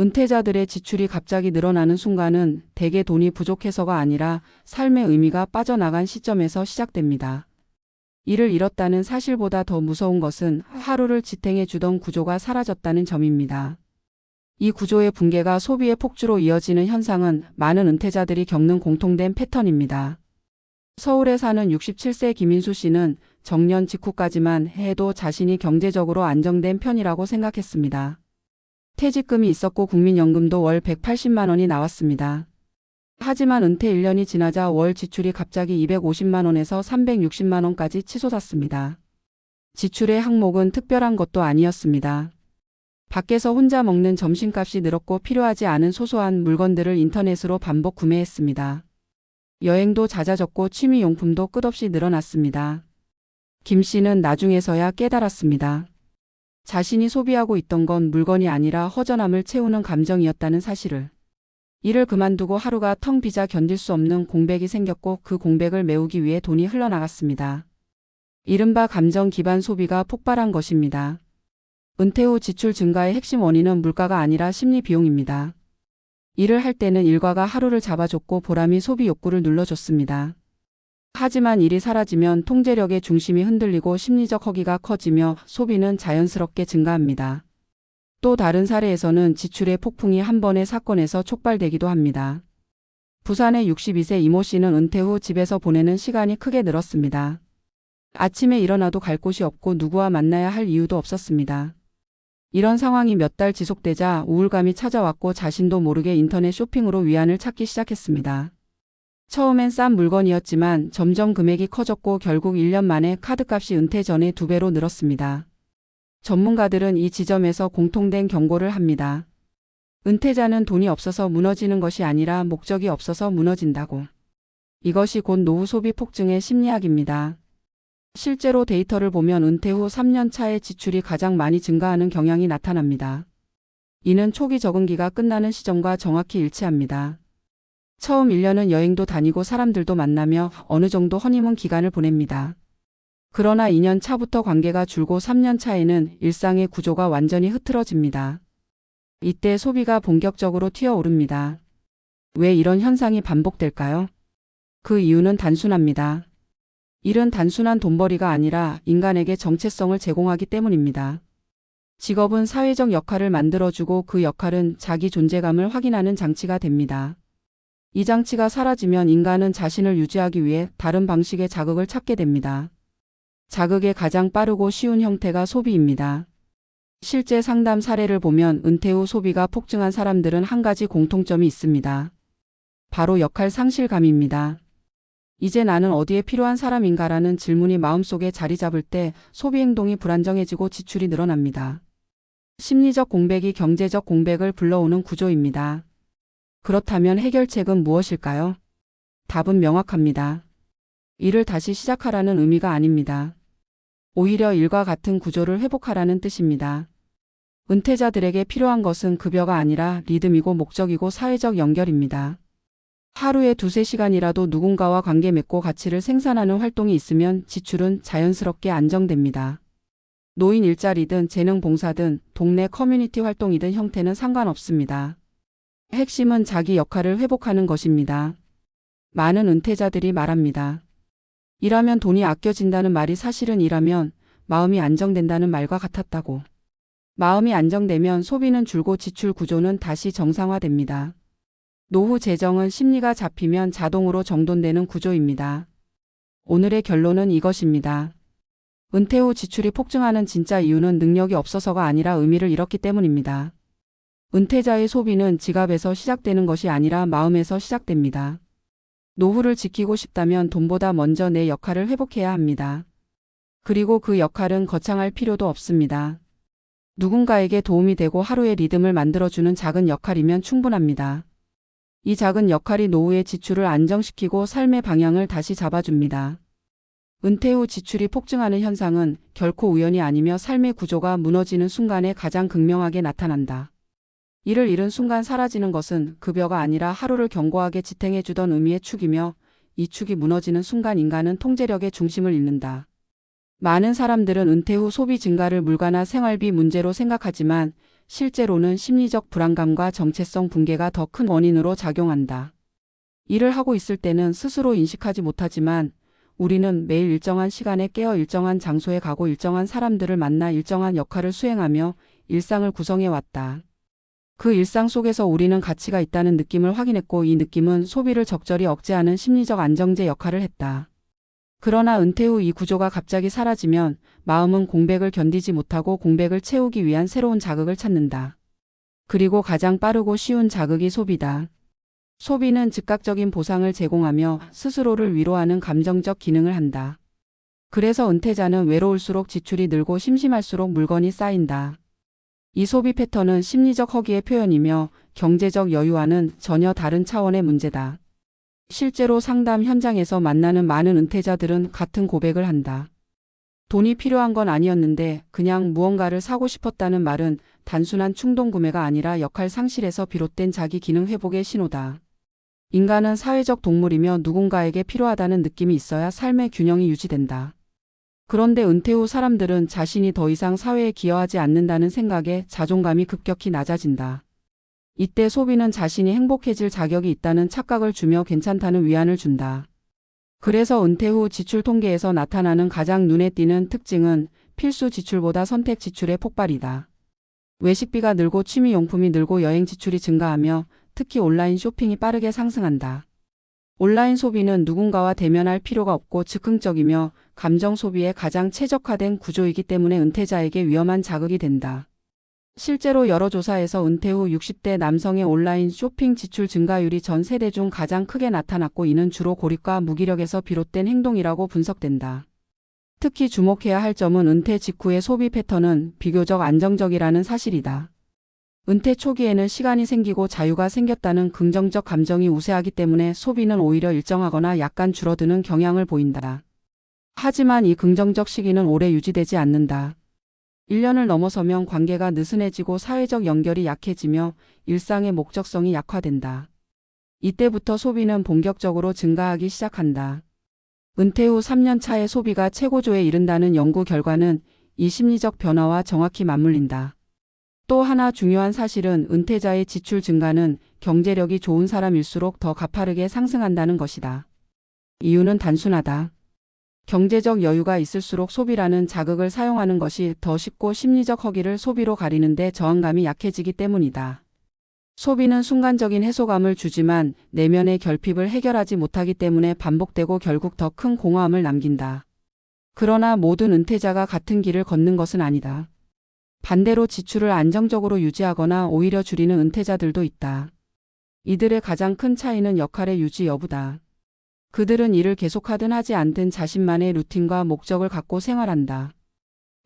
은퇴자들의 지출이 갑자기 늘어나는 순간은 대개 돈이 부족해서가 아니라 삶의 의미가 빠져나간 시점에서 시작됩니다. 이를 잃었다는 사실보다 더 무서운 것은 하루를 지탱해 주던 구조가 사라졌다는 점입니다. 이 구조의 붕괴가 소비의 폭주로 이어지는 현상은 많은 은퇴자들이 겪는 공통된 패턴입니다. 서울에 사는 67세 김인수 씨는 정년 직후까지만 해도 자신이 경제적으로 안정된 편이라고 생각했습니다. 퇴직금이 있었고 국민연금도 월 180만 원이 나왔습니다. 하지만 은퇴 1년이 지나자 월 지출이 갑자기 250만 원에서 360만 원까지 치솟았습니다. 지출의 항목은 특별한 것도 아니었습니다. 밖에서 혼자 먹는 점심값이 늘었고 필요하지 않은 소소한 물건들을 인터넷으로 반복 구매했습니다. 여행도 잦아졌고 취미용품도 끝없이 늘어났습니다. 김 씨는 나중에서야 깨달았습니다. 자신이 소비하고 있던 건 물건이 아니라 허전함을 채우는 감정이었다는 사실을. 일을 그만두고 하루가 텅 비자 견딜 수 없는 공백이 생겼고 그 공백을 메우기 위해 돈이 흘러나갔습니다. 이른바 감정 기반 소비가 폭발한 것입니다. 은퇴 후 지출 증가의 핵심 원인은 물가가 아니라 심리 비용입니다. 일을 할 때는 일과가 하루를 잡아줬고 보람이 소비 욕구를 눌러줬습니다. 하지만 일이 사라지면 통제력의 중심이 흔들리고 심리적 허기가 커지며 소비는 자연스럽게 증가합니다. 또 다른 사례에서는 지출의 폭풍이 한 번의 사건에서 촉발되기도 합니다. 부산의 62세 이모 씨는 은퇴 후 집에서 보내는 시간이 크게 늘었습니다. 아침에 일어나도 갈 곳이 없고 누구와 만나야 할 이유도 없었습니다. 이런 상황이 몇 달 지속되자 우울감이 찾아왔고 자신도 모르게 인터넷 쇼핑으로 위안을 찾기 시작했습니다. 처음엔 싼 물건이었지만 점점 금액이 커졌고 결국 1년 만에 카드값이 은퇴 전에 두 배로 늘었습니다. 전문가들은 이 지점에서 공통된 경고를 합니다. 은퇴자는 돈이 없어서 무너지는 것이 아니라 목적이 없어서 무너진다고. 이것이 곧 노후 소비 폭증의 심리학입니다. 실제로 데이터를 보면 은퇴 후 3년 차의 지출이 가장 많이 증가하는 경향이 나타납니다. 이는 초기 적응기가 끝나는 시점과 정확히 일치합니다. 처음 1년은 여행도 다니고 사람들도 만나며 어느 정도 허니문 기간을 보냅니다. 그러나 2년 차부터 관계가 줄고 3년 차에는 일상의 구조가 완전히 흐트러집니다. 이때 소비가 본격적으로 튀어오릅니다. 왜 이런 현상이 반복될까요? 그 이유는 단순합니다. 일은 단순한 돈벌이가 아니라 인간에게 정체성을 제공하기 때문입니다. 직업은 사회적 역할을 만들어주고 그 역할은 자기 존재감을 확인하는 장치가 됩니다. 이 장치가 사라지면 인간은 자신을 유지하기 위해 다른 방식의 자극을 찾게 됩니다. 자극의 가장 빠르고 쉬운 형태가 소비입니다. 실제 상담 사례를 보면 은퇴 후 소비가 폭증한 사람들은 한 가지 공통점이 있습니다. 바로 역할 상실감입니다. 이제 나는 어디에 필요한 사람인가라는 질문이 마음속에 자리 잡을 때 소비 행동이 불안정해지고 지출이 늘어납니다. 심리적 공백이 경제적 공백을 불러오는 구조입니다. 그렇다면 해결책은 무엇일까요? 답은 명확합니다. 일을 다시 시작하라는 의미가 아닙니다. 오히려 일과 같은 구조를 회복하라는 뜻입니다. 은퇴자들에게 필요한 것은 급여가 아니라 리듬이고 목적이고 사회적 연결입니다. 하루에 두세 시간이라도 누군가와 관계 맺고 가치를 생산하는 활동이 있으면 지출은 자연스럽게 안정됩니다. 노인 일자리든 재능 봉사든 동네 커뮤니티 활동이든 형태는 상관없습니다. 핵심은 자기 역할을 회복하는 것입니다. 많은 은퇴자들이 말합니다. 일하면 돈이 아껴진다는 말이 사실은 일하면 마음이 안정된다는 말과 같았다고. 마음이 안정되면 소비는 줄고 지출 구조는 다시 정상화됩니다. 노후 재정은 심리가 잡히면 자동으로 정돈되는 구조입니다. 오늘의 결론은 이것입니다. 은퇴 후 지출이 폭증하는 진짜 이유는 능력이 없어서가 아니라 의미를 잃었기 때문입니다. 은퇴자의 소비는 지갑에서 시작되는 것이 아니라 마음에서 시작됩니다. 노후를 지키고 싶다면 돈보다 먼저 내 역할을 회복해야 합니다. 그리고 그 역할은 거창할 필요도 없습니다. 누군가에게 도움이 되고 하루의 리듬을 만들어주는 작은 역할이면 충분합니다. 이 작은 역할이 노후의 지출을 안정시키고 삶의 방향을 다시 잡아줍니다. 은퇴 후 지출이 폭증하는 현상은 결코 우연이 아니며 삶의 구조가 무너지는 순간에 가장 극명하게 나타난다. 이를 잃은 순간 사라지는 것은 급여가 아니라 하루를 견고하게 지탱해주던 의미의 축이며 이 축이 무너지는 순간 인간은 통제력의 중심을 잃는다. 많은 사람들은 은퇴 후 소비 증가를 물가나 생활비 문제로 생각하지만 실제로는 심리적 불안감과 정체성 붕괴가 더 큰 원인으로 작용한다. 일을 하고 있을 때는 스스로 인식하지 못하지만 우리는 매일 일정한 시간에 깨어 일정한 장소에 가고 일정한 사람들을 만나 일정한 역할을 수행하며 일상을 구성해 왔다. 그 일상 속에서 우리는 가치가 있다는 느낌을 확인했고 이 느낌은 소비를 적절히 억제하는 심리적 안정제 역할을 했다. 그러나 은퇴 후 이 구조가 갑자기 사라지면 마음은 공백을 견디지 못하고 공백을 채우기 위한 새로운 자극을 찾는다. 그리고 가장 빠르고 쉬운 자극이 소비다. 소비는 즉각적인 보상을 제공하며 스스로를 위로하는 감정적 기능을 한다. 그래서 은퇴자는 외로울수록 지출이 늘고 심심할수록 물건이 쌓인다. 이 소비 패턴은 심리적 허기의 표현이며 경제적 여유와는 전혀 다른 차원의 문제다. 실제로 상담 현장에서 만나는 많은 은퇴자들은 같은 고백을 한다. 돈이 필요한 건 아니었는데 그냥 무언가를 사고 싶었다는 말은 단순한 충동 구매가 아니라 역할 상실에서 비롯된 자기 기능 회복의 신호다. 인간은 사회적 동물이며 누군가에게 필요하다는 느낌이 있어야 삶의 균형이 유지된다. 그런데 은퇴 후 사람들은 자신이 더 이상 사회에 기여하지 않는다는 생각에 자존감이 급격히 낮아진다. 이때 소비는 자신이 행복해질 자격이 있다는 착각을 주며 괜찮다는 위안을 준다. 그래서 은퇴 후 지출 통계에서 나타나는 가장 눈에 띄는 특징은 필수 지출보다 선택 지출의 폭발이다. 외식비가 늘고 취미 용품이 늘고 여행 지출이 증가하며 특히 온라인 쇼핑이 빠르게 상승한다. 온라인 소비는 누군가와 대면할 필요가 없고 즉흥적이며 감정 소비에 가장 최적화된 구조이기 때문에 은퇴자에게 위험한 자극이 된다. 실제로 여러 조사에서 은퇴 후 60대 남성의 온라인 쇼핑 지출 증가율이 전 세대 중 가장 크게 나타났고 이는 주로 고립과 무기력에서 비롯된 행동이라고 분석된다. 특히 주목해야 할 점은 은퇴 직후의 소비 패턴은 비교적 안정적이라는 사실이다. 은퇴 초기에는 시간이 생기고 자유가 생겼다는 긍정적 감정이 우세하기 때문에 소비는 오히려 일정하거나 약간 줄어드는 경향을 보인다. 하지만 이 긍정적 시기는 오래 유지되지 않는다. 1년을 넘어서면 관계가 느슨해지고 사회적 연결이 약해지며 일상의 목적성이 약화된다. 이때부터 소비는 본격적으로 증가하기 시작한다. 은퇴 후 3년 차의 소비가 최고조에 이른다는 연구 결과는 이 심리적 변화와 정확히 맞물린다. 또 하나 중요한 사실은 은퇴자의 지출 증가는 경제력이 좋은 사람일수록 더 가파르게 상승한다는 것이다. 이유는 단순하다. 경제적 여유가 있을수록 소비라는 자극을 사용하는 것이 더 쉽고 심리적 허기를 소비로 가리는데 저항감이 약해지기 때문이다. 소비는 순간적인 해소감을 주지만 내면의 결핍을 해결하지 못하기 때문에 반복되고 결국 더 큰 공허함을 남긴다. 그러나 모든 은퇴자가 같은 길을 걷는 것은 아니다. 반대로 지출을 안정적으로 유지하거나 오히려 줄이는 은퇴자들도 있다. 이들의 가장 큰 차이는 역할의 유지 여부다. 그들은 일을 계속하든 하지 않든 자신만의 루틴과 목적을 갖고 생활한다.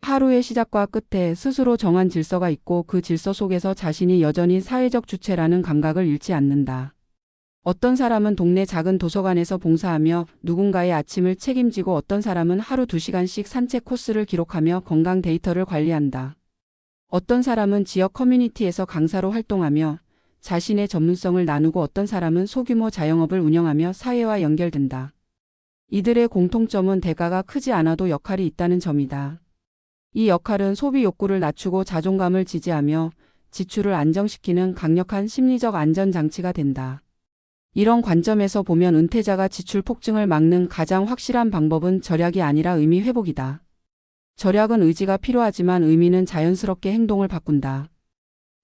하루의 시작과 끝에 스스로 정한 질서가 있고 그 질서 속에서 자신이 여전히 사회적 주체라는 감각을 잃지 않는다. 어떤 사람은 동네 작은 도서관에서 봉사하며 누군가의 아침을 책임지고 어떤 사람은 하루 2시간씩 산책 코스를 기록하며 건강 데이터를 관리한다. 어떤 사람은 지역 커뮤니티에서 강사로 활동하며 자신의 전문성을 나누고 어떤 사람은 소규모 자영업을 운영하며 사회와 연결된다. 이들의 공통점은 대가가 크지 않아도 역할이 있다는 점이다. 이 역할은 소비 욕구를 낮추고 자존감을 지지하며 지출을 안정시키는 강력한 심리적 안전장치가 된다. 이런 관점에서 보면 은퇴자가 지출 폭증을 막는 가장 확실한 방법은 절약이 아니라 의미 회복이다. 절약은 의지가 필요하지만 의미는 자연스럽게 행동을 바꾼다.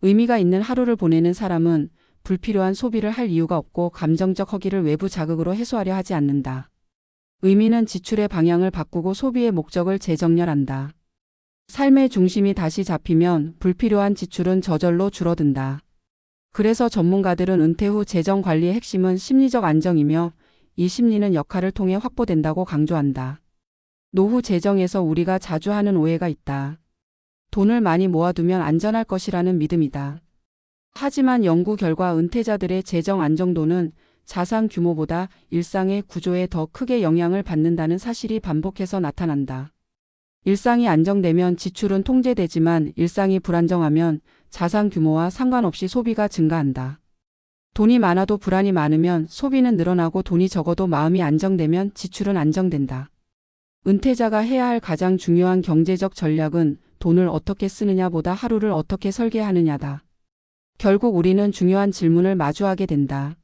의미가 있는 하루를 보내는 사람은 불필요한 소비를 할 이유가 없고 감정적 허기를 외부 자극으로 해소하려 하지 않는다. 의미는 지출의 방향을 바꾸고 소비의 목적을 재정렬한다. 삶의 중심이 다시 잡히면 불필요한 지출은 저절로 줄어든다. 그래서 전문가들은 은퇴 후 재정 관리의 핵심은 심리적 안정이며 이 심리는 역할을 통해 확보된다고 강조한다. 노후 재정에서 우리가 자주 하는 오해가 있다. 돈을 많이 모아두면 안전할 것이라는 믿음이다. 하지만 연구 결과 은퇴자들의 재정 안정도는 자산 규모보다 일상의 구조에 더 크게 영향을 받는다는 사실이 반복해서 나타난다. 일상이 안정되면 지출은 통제되지만 일상이 불안정하면 자산 규모와 상관없이 소비가 증가한다. 돈이 많아도 불안이 많으면 소비는 늘어나고 돈이 적어도 마음이 안정되면 지출은 안정된다. 은퇴자가 해야 할 가장 중요한 경제적 전략은 돈을 어떻게 쓰느냐보다 하루를 어떻게 설계하느냐다. 결국 우리는 중요한 질문을 마주하게 된다.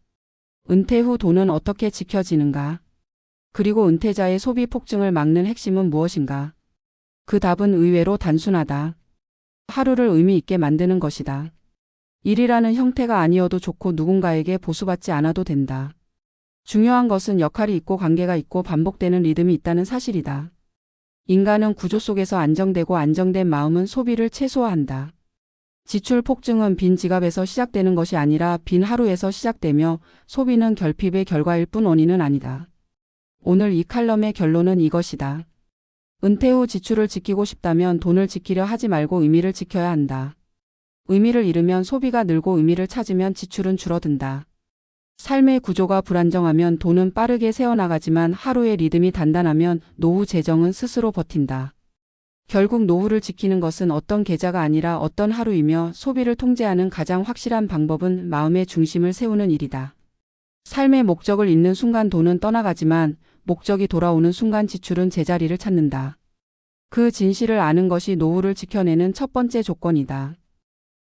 은퇴 후 돈은 어떻게 지켜지는가? 그리고 은퇴자의 소비 폭증을 막는 핵심은 무엇인가? 그 답은 의외로 단순하다. 하루를 의미 있게 만드는 것이다. 일이라는 형태가 아니어도 좋고 누군가에게 보수받지 않아도 된다. 중요한 것은 역할이 있고 관계가 있고 반복되는 리듬이 있다는 사실이다. 인간은 구조 속에서 안정되고 안정된 마음은 소비를 최소화한다. 지출 폭증은 빈 지갑에서 시작되는 것이 아니라 빈 하루에서 시작되며 소비는 결핍의 결과일 뿐 원인은 아니다. 오늘 이 칼럼의 결론은 이것이다. 은퇴 후 지출을 지키고 싶다면 돈을 지키려 하지 말고 의미를 지켜야 한다. 의미를 잃으면 소비가 늘고 의미를 찾으면 지출은 줄어든다. 삶의 구조가 불안정하면 돈은 빠르게 새어나가지만 하루의 리듬이 단단하면 노후 재정은 스스로 버틴다. 결국 노후를 지키는 것은 어떤 계좌가 아니라 어떤 하루이며 소비를 통제하는 가장 확실한 방법은 마음의 중심을 세우는 일이다. 삶의 목적을 잃는 순간 돈은 떠나가지만 목적이 돌아오는 순간 지출은 제자리를 찾는다. 그 진실을 아는 것이 노후를 지켜내는 첫 번째 조건이다.